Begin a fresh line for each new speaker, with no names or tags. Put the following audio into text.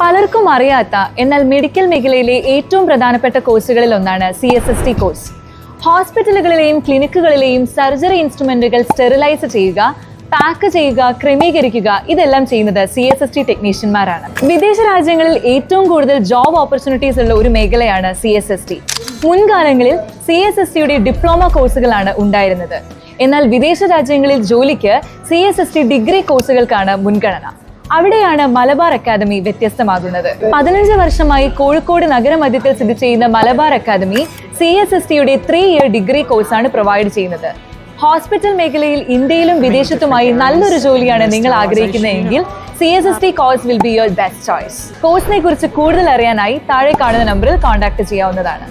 പലർക്കും അറിയാത്ത എന്നാൽ മെഡിക്കൽ മേഖലയിലെ ഏറ്റവും പ്രധാനപ്പെട്ട കോഴ്സുകളിൽ ഒന്നാണ് C S S T course. ഹോസ്പിറ്റലുകളിലെയും ക്ലിനിക്കുകളിലെയും സർജറി ഇൻസ്ട്രുമെന്റുകൾ സ്റ്റെറിലൈസ് ചെയ്യുക പാക്ക് ചെയ്യുക ക്രമീകരിക്കുക ഇതെല്ലാം ചെയ്യുന്നത് സി എസ് എസ് ടി ടെക്നീഷ്യന്മാരാണ്. വിദേശ രാജ്യങ്ങളിൽ ഏറ്റവും കൂടുതൽ ജോബ് ഓപ്പർച്യൂണിറ്റീസ് ഉള്ള ഒരു മേഖലയാണ് സി എസ് എസ് ടി. മുൻകാലങ്ങളിൽ സി എസ് എസ് ടിയുടെ ഡിപ്ലോമ കോഴ്സുകളാണ് ഉണ്ടായിരുന്നത്. എന്നാൽ വിദേശ രാജ്യങ്ങളിൽ ജോലിക്ക് C S S T degree കോഴ്സുകൾക്കാണ് മുൻഗണന. അവിടെയാണ് മലബാർ അക്കാദമി വ്യത്യസ്തമാകുന്നത്. പതിനഞ്ച് വർഷമായി കോഴിക്കോട് നഗരമധ്യത്തിൽ സ്ഥിതി ചെയ്യുന്ന Malabar academy C S S ടിയുടെ ത്രീ ഇയർ ഡിഗ്രി കോഴ്സാണ് പ്രൊവൈഡ് ചെയ്യുന്നത്. ഹോസ്പിറ്റൽ മേഖലയിൽ ഇന്ത്യയിലും വിദേശത്തുമായി നല്ലൊരു ജോലിയാണ് നിങ്ങൾ ആഗ്രഹിക്കുന്നതെങ്കിൽ C S S T course will be your best choice കോഴ്സിനെ കുറിച്ച് കൂടുതൽ അറിയാനായി താഴെ കാണുന്ന നമ്പറിൽ കോൺടാക്ട് ചെയ്യാവുന്നതാണ്.